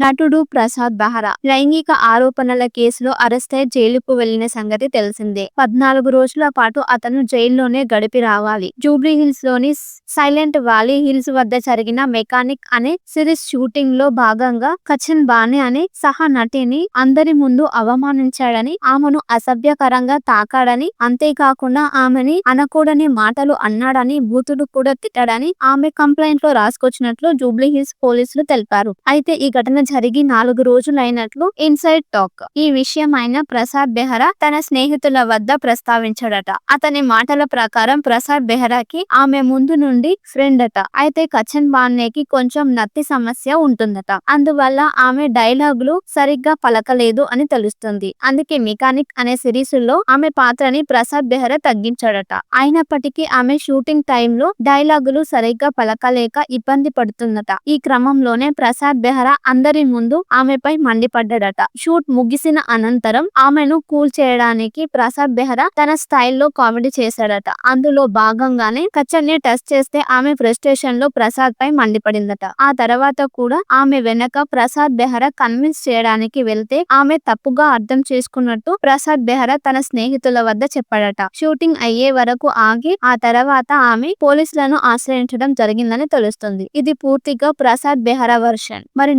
నటుడు ప్రసాద్ బెహ్రా లైంగిక ఆరోపణల కేసులో అరెస్టై జైలుకు వెళ్ళిన సంగతి తెలిసిందే. పద్నాలుగు రోజుల పాటు అతను జైల్లోనే గడిపి రావాలి. జూబ్లీ హిల్స్లోని సైలెంట్ వ్యాలీ హిల్స్ వద్ద జరిగిన మెకానిక్ అనే సిరీస్ షూటింగ్లో భాగంగా కచిన్ బానే అనే సహా నటిని అందరి ముందు అవమానించాడని ఆమెను అసభ్యకరంగా తాకాడని అంతేకాకుండా ఆమెని అనకూడని మాటలు అన్నాడని బూతుడు కూడా తిట్టాడని ఆమె కంప్లైంట్లో రాసుకొచ్చినట్లు జూబ్లీ హిల్స్ పోలీసులు తెలిపారు. అయితే ఈ ఘటన జరిగి నాలుగు రోజులైనట్లు ఇన్సైడ్ టాక్. ఈ విషయం ఆయన ప్రసాద్ బెహరా తన స్నేహితుల వద్ద ప్రస్తావించాడట. అతని మాటల ప్రకారం ప్రసాద్ బెహరాకి ఆమె ముందు నుండి ఫ్రెండ్ అట. అయితే కచన్ బాన్నేకి కొంచెం నత్తి సమస్య ఉంటుందట. అందువల్ల ఆమె డైలాగులు సరిగ్గా పలకలేదు అని తెలుస్తుంది. అందుకే మెకానిక్ అనే సిరీస్లో ఆమె పాత్రని ప్రసాద్ బెహ్రా తగ్గించాడట. అయినప్పటికీ ఆమె షూటింగ్ టైంలో డైలాగులు సరిగ్గా పలకలేక ఇబ్బంది పడుతుందట. ఈ క్రమంలోనే ప్రసాద్ బెహ్రా అందరి ముందు ఆమెపై మండిపడ్డాడట. షూట్ ముగిసిన అనంతరం ఆమెను కూల్ చేయడానికి ప్రసాద్ బెహ్రా తన స్టైల్లో కామెడీ చేశాడట. అందులో భాగంగానే కచ్చన్ని టెస్ట్ చేస్తే ఆమె ఫ్రస్ట్రేషన్లో ప్రసాద్ పై మండిపడిందట. ఆ తర్వాత కూడా ఆమె వెనక ప్రసాద్ బెహ్రా కన్విన్స్ చేయడానికి వెళ్తే ఆమె తప్పుగా అర్థం చేసుకున్నట్టు ప్రసాద్ బెహ్రా తన స్నేహితుల వద్ద చెప్పాడట. షూటింగ్ అయ్యే వరకు ఆగి ఆ తర్వాత ఆమె పోలీసులను ఆశ్రయించడం జరిగిందని తెలుస్తుంది. ఇది పూర్తిగా ప్రసాద్ బెహ్రా వర్షన్. మరి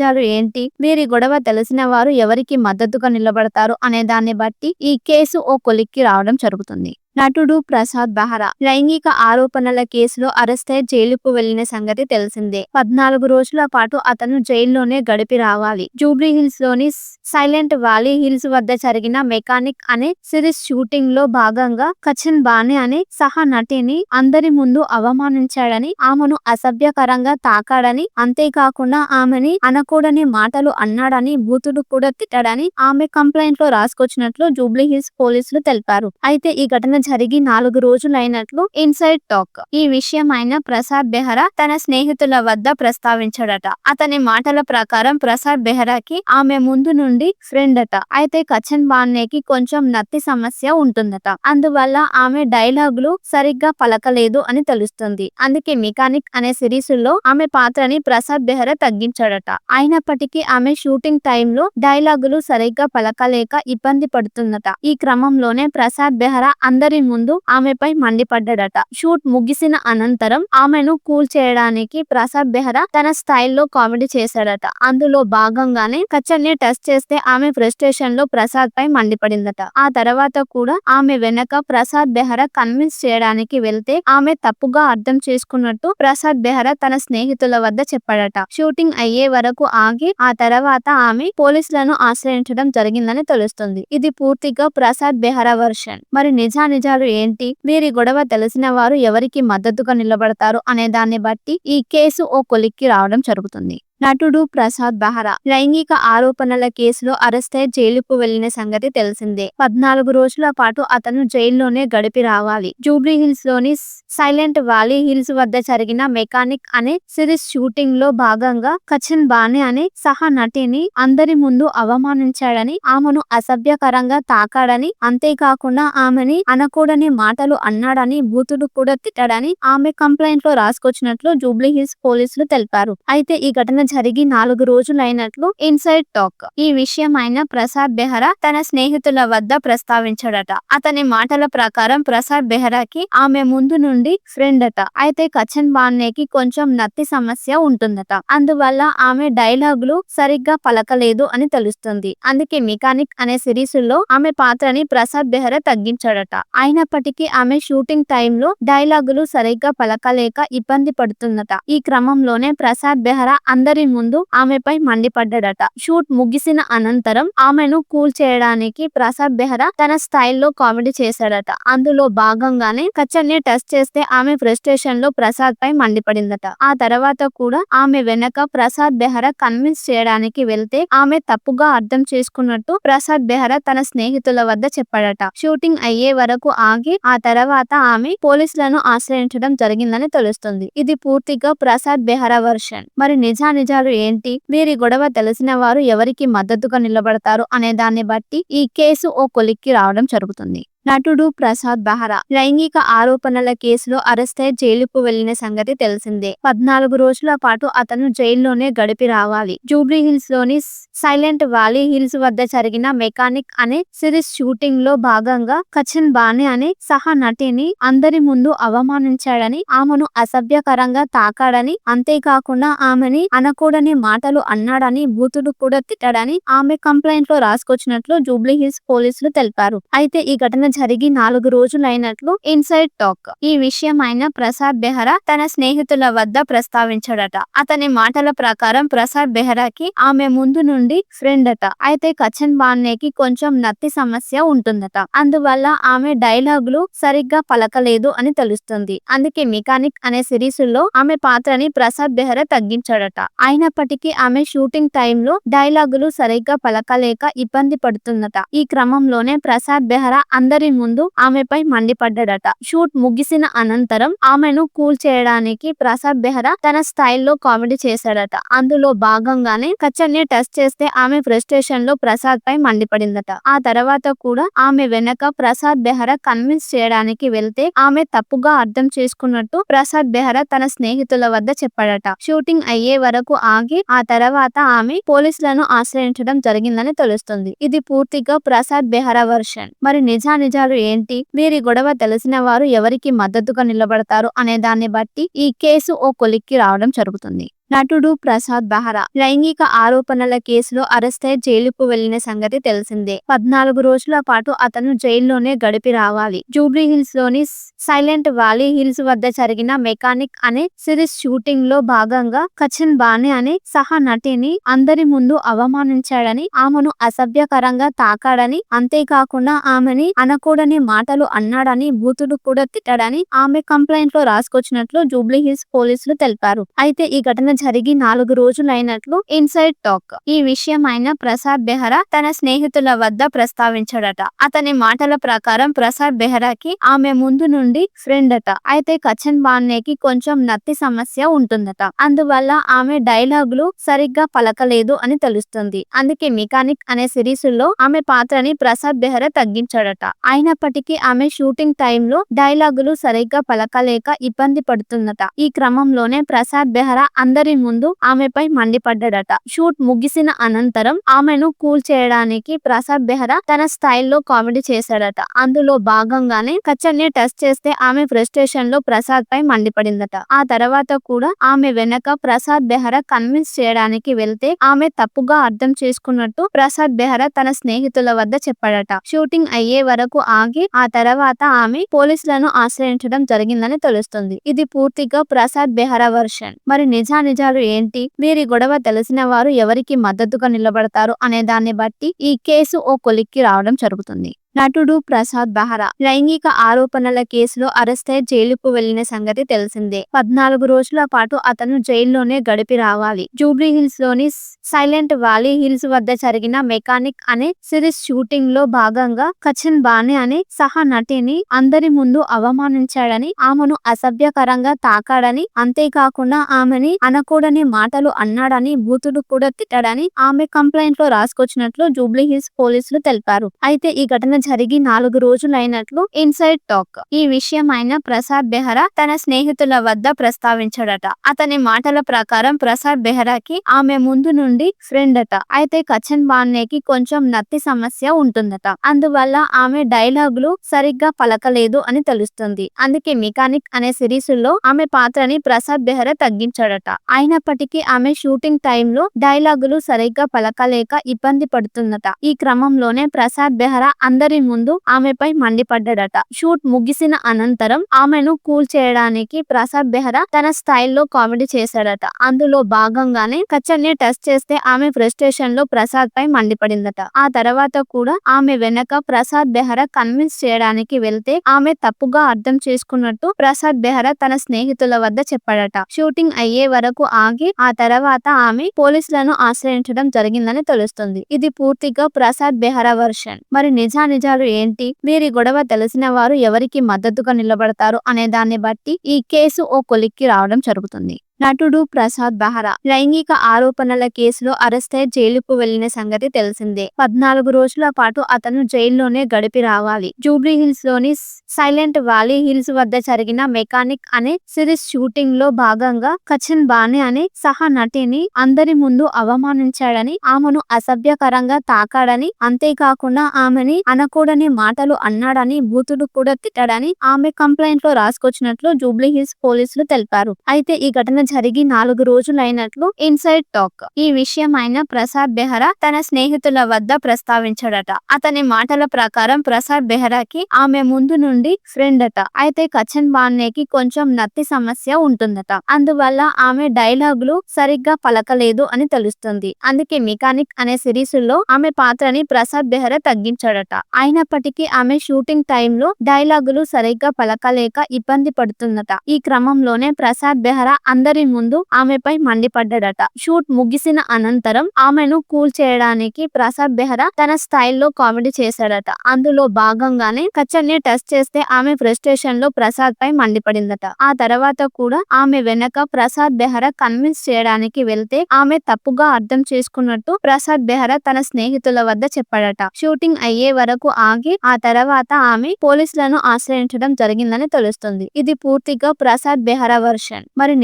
నిజానిజాలు ఏంటి? వీరి గొడవ తెలిసిన వారు ఎవరికి మద్దతుగా నిలబడతారు అనే దాన్ని బట్టి ఈ కేసు ఓ కొలిక్కి రావడం జరుగుతుంది. నటుడు ప్రసాద్ బెహ్రా లైంగిక ఆరోపణల కేసులో అరెస్టై జైలుకు వెళ్ళిన సంగతి తెలిసిందే. పద్నాలుగు రోజుల పాటు అతను జైల్లోనే గడిపి రావాలి. జూబ్లీ హిల్స్లోని సైలెంట్ వ్యాలీ హిల్స్ వద్ద జరిగిన మెకానిక్ అనే సిరీస్ షూటింగ్లో భాగంగా కచిన్ బానే అనే సహా నటిని అందరి ముందు అవమానించాడని ఆమెను అసభ్యకరంగా తాకాడని అంతేకాకుండా ఆమెని అనకూడని మాటలు అన్నాడని బూతుడు కూడా తిట్టాడని ఆమె కంప్లైంట్లో రాసుకొచ్చినట్లు జూబ్లీ హిల్స్ పోలీసులు తెలిపారు. అయితే ఈ ఘటన జరిగి నాలుగు రోజులైనట్లు ఇన్సైడ్ టాక్. ఈ విషయం ఆయన ప్రసాద్ బెహ్రా తన స్నేహితుల వద్ద ప్రస్తావించాడట. అతని మాటల ప్రకారం ప్రసాద్ బెహ్రాకి ఆమె ముందు నుండి ఫ్రెండ్ అట. అయితే కచన్ బాన్నేకి కొంచెం నత్తి సమస్య ఉంటుందట. అందువల్ల ఆమె డైలాగులు సరిగ్గా పలకలేదు అని తెలుస్తుంది. అందుకే మెకానిక్ అనే సిరీస్లో ఆమె పాత్రని ప్రసాద్ బెహ్రా తగ్గించాడట. అయినప్పటికీ ఆమె షూటింగ్ టైంలో డైలాగులు సరిగ్గా పలకలేక ఇబ్బంది పడుతుందట. ఈ క్రమంలోనే ప్రసాద్ బెహ్రా అందరి ముందు ఆమెపై మండిపడ్డాడట. షూట్ ముగిసిన అనంతరం ఆమెను కూల్ చేయడానికి ప్రసాద్ బెహ్రా తన స్టైల్లో కామెడీ చేశాడట. అందులో భాగంగానే కచ్చన్ని టెస్ట్ చేస్తే ఆమె ఫ్రస్ట్రేషన్లో ప్రసాద్ పై మండిపడిందట. ఆ తర్వాత కూడా ఆమె వెనక ప్రసాద్ బెహ్రా కన్విన్స్ చేయడానికి వెళ్తే ఆమె తప్పుగా అర్థం చేసుకున్నట్టు ప్రసాద్ బెహ్రా తన స్నేహితుల వద్ద చెప్పాడట. షూటింగ్ అయ్యే వరకు ఆగి ఆ తర్వాత ఆమె పోలీసులను ఆశ్రయించడం జరిగిందని తెలుస్తుంది. ఇది పూర్తిగా ప్రసాద్ బెహ్రా వర్షన్. మరి నిజాలు ఏంటి? వీరి గొడవ తెలిసిన వారు ఎవరికి మద్దతుగా నిలబడతారు అనే దాన్ని బట్టి ఈ కేసు ఓ కొలిక్కి రావడం జరుగుతుంది. నటుడు ప్రసాద్ బెహ్రా లైంగిక ఆరోపణల కేసులో అరెస్టై జైలుకు వెళ్ళిన సంగతి తెలిసిందే. పద్నాలుగు రోజుల పాటు అతను జైల్లోనే గడిపి రావాలి. జూబ్లీ హిల్స్లోని సైలెంట్ వ్యాలీ హిల్స్ వద్ద జరిగిన మెకానిక్ అనే సిరీస్ షూటింగ్లో భాగంగా కచన్ బానే అనే సహ నటిని అందరి ముందు అవమానించాడని ఆమెను అసభ్యకరంగా తాకాడని అంతేకాకుండా ఆమెని అనకూడని మాటలు అన్నాడని బూతుడు కూడా తిట్టాడని ఆమె కంప్లైంట్లో రాసుకొచ్చినట్లు జూబ్లీ హిల్స్ పోలీసులు తెలిపారు. అయితే ఈ ఘటన జరిగి నాలుగు రోజులైనట్లు ఇన్సైడ్ టాక్. ఈ విషయం ఆయన ప్రసాద్ బెహ్రా తన స్నేహితుల వద్ద ప్రస్తావించాడట. అతని మాటల ప్రకారం ప్రసాద్ బెహ్రాకి ఆమె ముందు నుండి ఫ్రెండ్ అట. అయితే కచన్ బాన్నేకి కొంచెం నత్తి సమస్య ఉంటుందట. అందువల్ల ఆమె డైలాగులు సరిగ్గా పలకలేదు అని తెలుస్తుంది. అందుకే మెకానిక్ అనే సిరీస్లో ఆమె పాత్రని ప్రసాద్ బెహ్రా తగ్గించాడట. అయినప్పటికీ ఆమె షూటింగ్ టైంలో డైలాగులు సరిగ్గా పలకలేక ఇబ్బంది పడుతుందట. ఈ క్రమంలోనే ప్రసాద్ బెహ్రా అందరి ముందు ఆమెపై మండిపడ్డాడట. షూట్ ముగిసిన అనంతరం ఆమెను కూల్ చేయడానికి ప్రసాద్ బెహ్రా తన స్టైల్లో కామెడీ చేశాడట. అందులో భాగంగానే కచ్చన్ని టెస్ట్ చేస్తే ఆమె ఫ్రస్ట్రేషన్లో ప్రసాద్ పై మండిపడిందట. ఆ తర్వాత కూడా ఆమె వెనక ప్రసాద్ బెహ్రా కన్విన్స్ చేయడానికి వెళ్తే ఆమె తప్పుగా అర్థం చేసుకున్నట్టు ప్రసాద్ బెహ్రా తన స్నేహితుల వద్ద చెప్పాడట. షూటింగ్ అయ్యే వరకు ఆగి ఆ తర్వాత ఆమె పోలీసులను ఆశ్రయించడం జరిగిందని తెలుస్తుంది. ఇది పూర్తిగా ప్రసాద్ బెహ్రా వర్షన్. మరి నిజానికి నిజాలు ఏంటి? వీరి గొడవ తెలిసిన వారు ఎవరికి మద్దతుగా నిలబడతారు అనే దాన్ని బట్టి ఈ కేసు ఓ కొలిక్కి రావడం జరుగుతుంది. నటుడు ప్రసాద్ బెహ్రా లైంగిక ఆరోపణల కేసులో అరెస్టై జైలుకు వెళ్ళిన సంగతి తెలిసిందే. పద్నాలుగు రోజుల పాటు అతను జైల్లోనే గడిపి రావాలి. జూబ్లీ హిల్స్లోని సైలెంట్ వ్యాలీ హిల్స్ వద్ద జరిగిన మెకానిక్ అనే సిరీస్ షూటింగ్లో భాగంగా కచన్ బానే అనే సహా నటిని అందరి ముందు అవమానించాడని ఆమెను అసభ్యకరంగా తాకాడని అంతేకాకుండా ఆమెని అనకూడని మాటలు అన్నాడని బూతుడు కూడా తిట్టాడని ఆమె కంప్లైంట్లో రాసుకొచ్చినట్లు జూబ్లీ హిల్స్ పోలీసులు తెలిపారు. అయితే ఈ ఘటన జరిగి నాలుగు రోజులైనట్లు ఇన్సైడ్ టాక్. ఈ విషయం అయిన ప్రసాద్ బెహ్రా తన స్నేహితుల వద్ద ప్రస్తావించాడట. అతని మాటల ప్రకారం ప్రసాద్ బెహ్రాకి ఆమె ముందు నుండి ఫ్రెండ్ అట. అయితే కచన్ బాన్నేకి కొంచెం నత్తి సమస్య ఉంటుందట. అందువల్ల ఆమె డైలాగులు సరిగ్గా పలకలేదు అని తెలుస్తుంది. అందుకే మెకానిక్ అనే సిరీస్లో ఆమె పాత్రని ప్రసాద్ బెహ్రా తగ్గించాడట. అయినప్పటికీ ఆమె షూటింగ్ టైంలో డైలాగులు సరిగ్గా పలకలేక ఇబ్బంది పడుతుందట. ఈ క్రమంలోనే ప్రసాద్ బెహ్రా అందరి ముందు ఆమెపై మండిపడ్డాడట. షూట్ ముగిసిన అనంతరం ఆమెను కూల్ చేయడానికి ప్రసాద్ బెహ్రా తన స్టైల్లో కామెడీ చేశాడట. అందులో భాగంగానే కచ్చన్ని టచ్ చేస్తే ఆమె ఫ్రస్ట్రేషన్లో ప్రసాద్ పై మండిపడిందట. ఆ తర్వాత కూడా ఆమె వెనక ప్రసాద్ బెహ్రా కన్విన్స్ చేయడానికి వెళ్తే ఆమె తప్పుగా అర్థం చేసుకున్నట్టు ప్రసాద్ బెహ్రా తన స్నేహితుల వద్ద చెప్పాడట. షూటింగ్ అయ్యే వరకు ఆగి ఆ తర్వాత ఆమె పోలీసులను ఆశ్రయించడం జరిగిందని తెలుస్తుంది. ఇది పూర్తిగా ప్రసాద్ బెహ్రా వర్షన్. మరి నిజాలు ఏంటి? వీరి గొడవ తెలిసిన వారు ఎవరికి మద్దతుగా నిలబడతారు అనే దాన్ని బట్టి ఈ కేసు ఓ కొలిక్కి రావడం జరుగుతుంది. నటుడు ప్రసాద్ బెహ్రా లైంగిక ఆరోపణల కేసులో అరెస్టై జైలుకు వెళ్ళిన సంగతి తెలిసిందే. పద్నాలుగు రోజుల పాటు అతను జైల్లోనే గడిపి రావాలి. జూబ్లీ హిల్స్లోని సైలెంట్ వ్యాలీ హిల్స్ వద్ద జరిగిన మెకానిక్ అనే సిరీస్ షూటింగ్లో భాగంగా కచన్ బానే అనే సహ నటిని అందరి ముందు అవమానించాడని ఆమెను అసభ్యకరంగా తాకాడని అంతేకాకుండా ఆమెని అనకూడని మాటలు అన్నాడని బూతుడు కూడా తిట్టాడని ఆమె కంప్లైంట్లో రాసుకొచ్చినట్లు జూబ్లీ హిల్స్ పోలీసులు తెలిపారు. అయితే ఈ ఘటన జరిగి నాలుగు రోజులైనట్లు ఇన్సైడ్ టాక్. ఈ విషయం అయిన ప్రసాద్ బెహ్రా తన స్నేహితుల వద్ద ప్రస్తావించాడట. అతని మాటల ప్రకారం ప్రసాద్ బెహ్రాకి ఆమె ముందు నుండి ఫ్రెండ్ అట. అయితే కచన్ బాన్నేకి కొంచెం నత్తి సమస్య ఉంటుందట. అందువల్ల ఆమె డైలాగులు సరిగ్గా పలకలేదు అని తెలుస్తుంది. అందుకే మెకానిక్ అనే సిరీస్లో ఆమె పాత్రని ప్రసాద్ బెహ్రా తగ్గించాడట. అయినప్పటికీ ఆమె షూటింగ్ టైంలో డైలాగులు సరిగ్గా పలకలేక ఇబ్బంది పడుతుందట. ఈ క్రమంలోనే ప్రసాద్ బెహ్రా అందరి ముందు ఆమెపై మండిపడ్డాడట. షూట్ ముగిసిన అనంతరం ఆమెను కూల్ చేయడానికి ప్రసాద్ బెహ్రా తన స్టైల్లో కామెడీ చేశాడట. అందులో భాగంగానే కచ్చన్ని టెస్ట్ చేస్తే ఆమె ఫ్రస్ట్రేషన్లో ప్రసాద్ పై మండిపడిందట. ఆ తర్వాత కూడా ఆమె వెనక ప్రసాద్ బెహ్రా కన్విన్స్ చేయడానికి వెళ్తే ఆమె తప్పుగా అర్థం చేసుకున్నట్టు ప్రసాద్ బెహ్రా తన స్నేహితుల వద్ద చెప్పాడట. షూటింగ్ అయ్యే వరకు ఆగి ఆ తర్వాత ఆమె పోలీసులను ఆశ్రయించడం జరిగిందని తెలుస్తుంది. ఇది పూర్తిగా ప్రసాద్ బెహ్రా వర్షన్. మరి నిజానికి సమాజాలు ఏంటి? వీరి గొడవ తెలిసిన వారు ఎవరికి మద్దతుగా నిలబడతారు అనే దాన్ని బట్టి ఈ కేసు ఓ కొలిక్కి రావడం జరుగుతుంది. నటుడు ప్రసాద్ బెహ్రా లైంగిక ఆరోపణల కేసులో అరెస్టై జైలుకు వెళ్ళిన సంగతి తెలిసిందే. పద్నాలుగు రోజుల పాటు అతను జైల్లోనే గడిపి రావాలి. జూబ్లీ హిల్స్లోని సైలెంట్ వ్యాలీ హిల్స్ వద్ద జరిగిన మెకానిక్ అనే సిరీస్ షూటింగ్లో భాగంగా కచిన్ బానే అనే సహా నటిని అందరి ముందు అవమానించాడని ఆమెను అసభ్యకరంగా తాకాడని అంతేకాకుండా ఆమెని అనకూడని మాటలు అన్నాడని బూతుడు కూడా తిట్టాడని ఆమె కంప్లైంట్లో రాసుకొచ్చినట్లు జూబ్లీ హిల్స్ పోలీసులు తెలిపారు. అయితే ఈ ఘటన జరిగి నాలుగు రోజులైనట్లు ఇన్సైడ్ టాక్. ఈ విషయం అయిన ప్రసాద్ బెహ్రా తన స్నేహితుల వద్ద ప్రస్తావించాడట. అతని మాటల ప్రకారం ప్రసాద్ బెహ్రాకి ఆమె ముందు నుండి ఫ్రెండ్ అట. అయితే కచన్ బాన్నేకి కొంచెం నత్తి సమస్య ఉంటుందట. అందువల్ల ఆమె డైలాగులు సరిగ్గా పలకలేదు అని తెలుస్తుంది. అందుకే మెకానిక్ అనే సిరీస్లో ఆమె పాత్రని ప్రసాద్ బెహ్రా తగ్గించాడట. అయినప్పటికీ ఆమె షూటింగ్ టైంలో డైలాగులు సరిగ్గా పలకలేక ఇబ్బంది పడుతుందట. ఈ క్రమంలోనే ప్రసాద్ బెహ్రా అందరి ముందు ఆమెపై మండిపడ్డాడట. షూట్ ముగిసిన అనంతరం ఆమెను కూల్ చేయడానికి ప్రసాద్ బెహ్రా తన స్టైల్లో కామెడీ చేశాడట. అందులో భాగంగానే కచ్చన్ని టచ్ చేస్తే ఆమె ఫ్రస్ట్రేషన్లో ప్రసాద్ పై మండిపడిందట. ఆ తర్వాత కూడా ఆమె వెనక ప్రసాద్ బెహ్రా కన్విన్స్ చేయడానికి వెళ్తే ఆమె తప్పుగా అర్థం చేసుకున్నట్టు ప్రసాద్ బెహ్రా తన స్నేహితుల వద్ద చెప్పాడట. షూటింగ్ అయ్యే వరకు ఆగి ఆ తర్వాత ఆమె పోలీసులను ఆశ్రయించడం జరిగిందని తెలుస్తుంది. ఇది పూర్తిగా ప్రసాద్ బెహ్రా వర్షన్. మరి నిజాలు ఏంటి? వీరి గొడవ తెలిసిన వారు ఎవరికి మద్దతుగా నిలబడతారు అనే దాన్ని బట్టి ఈ కేసు ఓ కొలిక్కి రావడం జరుగుతుంది. నటుడు ప్రసాద్ బెహ్రా లైంగిక ఆరోపణల కేసులో అరెస్టై జైలుకు వెళ్ళిన సంగతి తెలిసిందే. పద్నాలుగు రోజుల పాటు అతను జైల్లోనే గడిపి రావాలి. జూబ్లీ హిల్స్లోని సైలెంట్ వ్యాలీ హిల్స్ వద్ద జరిగిన మెకానిక్ అనే సిరీస్ షూటింగ్లో భాగంగా కచిన్ బానే అనే సహ నటిని అందరి ముందు అవమానించాడని ఆమెను అసభ్యకరంగా తాకాడని అంతేకాకుండా ఆమెని అనకూడని మాటలు అన్నాడని బూతుడు కూడా తిట్టాడని ఆమె కంప్లైంట్లో రాసుకొచ్చినట్లు జూబ్లీ హిల్స్ పోలీసులు తెలిపారు. అయితే ఈ ఘటన జరిగి నాలుగు రోజులైనట్లు ఇన్సైడ్ టాక్. ఈ విషయం అయిన ప్రసాద్ బెహ్రా తన స్నేహితుల వద్ద ప్రస్తావించాడట. అతని మాటల ప్రకారం ప్రసాద్ బెహ్రాకి ఆమె ముందు నుండి ఫ్రెండ్ అట. అయితే కచన్ బాన్నేకి కొంచెం నత్తి సమస్య ఉంటుందట. అందువల్ల ఆమె డైలాగులు సరిగ్గా పలకలేదు అని తెలుస్తుంది. అందుకే మెకానిక్ అనే సిరీస్లో ఆమె పాత్రని ప్రసాద్ బెహ్రా తగ్గించాడట. అయినప్పటికీ ఆమె షూటింగ్ టైంలో డైలాగులు సరిగ్గా పలకలేక ఇబ్బంది పడుతుందట. ఈ క్రమంలోనే ప్రసాద్ బెహ్రా అందరి ముందు ఆమెపై మండిపడ్డాడట. షూట్ ముగిసిన అనంతరం ఆమెను కూల్ చేయడానికి ప్రసాద్ బెహ్రా తన స్టైల్లో కామెడీ చేశాడట. అందులో భాగంగానే కచ్చన్ని టెస్ట్ చేస్తే ఆమె ఫ్రస్ట్రేషన్లో ప్రసాద్ పై మండిపడిందట. ఆ తర్వాత కూడా ఆమె వెనక ప్రసాద్ బెహ్రా కన్విన్స్ చేయడానికి వెళ్తే ఆమె తప్పుగా అర్థం చేసుకున్నట్టు ప్రసాద్ బెహ్రా తన స్నేహితుల వద్ద చెప్పాడట. షూటింగ్ అయ్యే వరకు ఆగి ఆ తర్వాత ఆమె పోలీసులను ఆశ్రయించడం జరిగిందని తెలుస్తుంది. ఇది పూర్తిగా ప్రసాద్ బెహ్రా వర్షన్. మరి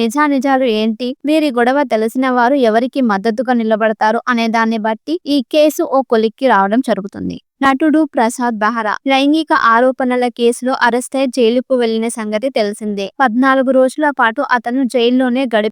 నిజానిజాలు ఏంటి? వీరి గొడవ తెలిసిన వారు ఎవరికి మద్దతుగా నిలబడతారు అనే దాన్ని బట్టి ఈ కేసు ఓ కొలిక్కి రావడం జరుగుతుంది. నటుడు ప్రసాద్ బెహ్రా లైంగిక ఆరోపణల కేసులో అరెస్టై జైలుకు వెళ్ళిన సంగతి తెలిసిందే. పద్నాలుగు రోజుల పాటు అతను జైల్లోనే గడిపి